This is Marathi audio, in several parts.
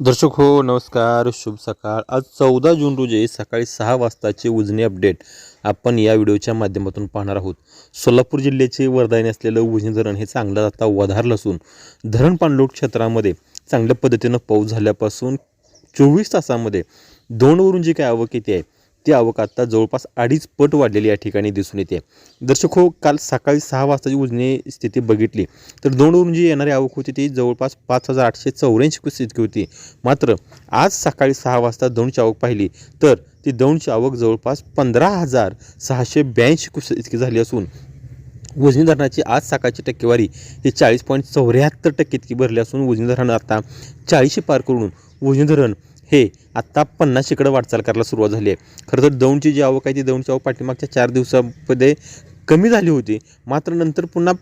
दर्शक हो नमस्कार शुभ सकाळ. आज चौदा जून रोजी सकाळी सहा वाजताचे उजनी अपडेट आपण या व्हिडिओच्या माध्यमातून पाहणार आहोत. सोलापूर जिल्ह्याचे वरदायने असलेलं उजनी धरण हे चांगलं आता वधारलं असून धरण पाणलोट क्षेत्रामध्ये चांगल्या पद्धतीनं पाऊस झाल्यापासून चोवीस तासामध्ये दोनवरून जी काय आवक येते आहे ती आवक आता जवळपास अडीच पट वाढलेली या ठिकाणी दिसून येते. दर्शक हो काल सकाळी सहा वाजताची उजनी स्थिती बघितली तर दोनवरून जी येणारी आवक होती ती जवळपास पाच हजार आठशे चौऱ्याऐंशी क्युसेस इतकी होती. मात्र आज सकाळी सहा वाजता दौंडची आवक पाहिली तर ती दौंडची आवक जवळपास पंधरा हजार सहाशे ब्याऐंशी क्युसेस इतकी झाली असून उजनी धरणाची आज सकाळची टक्केवारी ही चाळीस पॉईंट चौऱ्याहत्तर टक्के इतकी भरली असून उजनी धरण आता चाळीसशे पार करून उजनी धरण हे आत्ता पन्नास पन्नासशेकडे वाटचाल करायला सुरुवात झाली आहे. खरं तर दौंडची जी आवक आहे ती दौंडची आवक पाठीमागच्या चार दिवसामध्ये कमी झाली होती. मात्र नंतर पुन्हा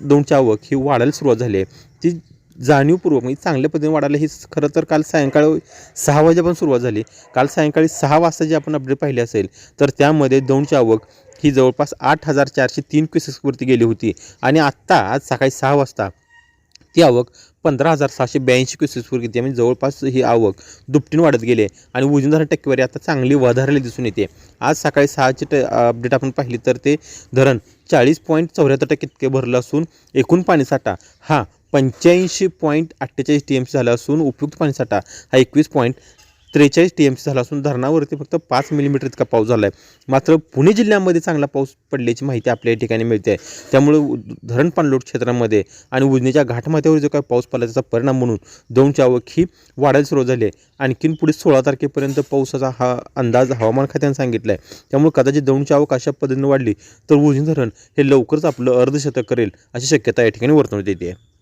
दौंडची आवक ही वाढायला सुरुवात झाली आहे. ती जाणीवपूर्वक म्हणजे चांगल्या पद्धतीने वाढायला ही खरं तर काल सायंकाळी सहा वाजेपासून सुरुवात झाली. काल सायंकाळी सहा वाजता जे आपण अपडेट पाहिले असेल तर त्यामध्ये दौंडची आवक ही जवळपास आठ हजार चारशे तीन क्युसेसवरती गेली होती. आणि आत्ता आज सकाळी सहा वाजता ती आवक पंधरा हजार सहाशे ब्याऐंशी क्युसेसवर गेली म्हणजे जवळपास ही आवक दुपटीन वाढत गेली आहे. आणि वजनदार टक्केवारी आता चांगली वधारली दिसून येते. आज सकाळी सहाची ट अपडेट आपण पाहिली तर ते धरण चाळीस पॉईंट चौऱ्याहत्तर टक्के इतके भरलं असून एकूण पाणीसाठा हा पंच्याऐंशी पॉईंट अठ्ठेचाळीस टी एम सी झाला असून उपयुक्त पाणीसाठा हा एकवीस पॉईंट त्रेचाळीस टी एम सी झाला असून धरणावरती फक्त पाच मिलीमीटर इतका पाऊस झाला आहे मात्र पुणे जिल्ह्यामध्ये चांगला पाऊस पडल्याची माहिती आपल्या या ठिकाणी मिळते आहे. त्यामुळे उ- धरण पाणलोट क्षेत्रामध्ये आणि उजनीच्या घाटमाथ्यावर जो काही पाऊस पडला त्याचा परिणाम म्हणून दोनची आवक ही वाढायला सुरुवात झाली आहे. आणखीन पुढे सोळा तारखेपर्यंत पावसाचा हा अंदाज हवामान खात्यानं सांगितला आहे त्यामुळे कदाचित दोनची आवक अशा पद्धतीने वाढली तर उजनी धरण हे लवकरच आपलं अर्धशतक करेल अशी शक्यता या ठिकाणी वर्तवण्यात येते आहे.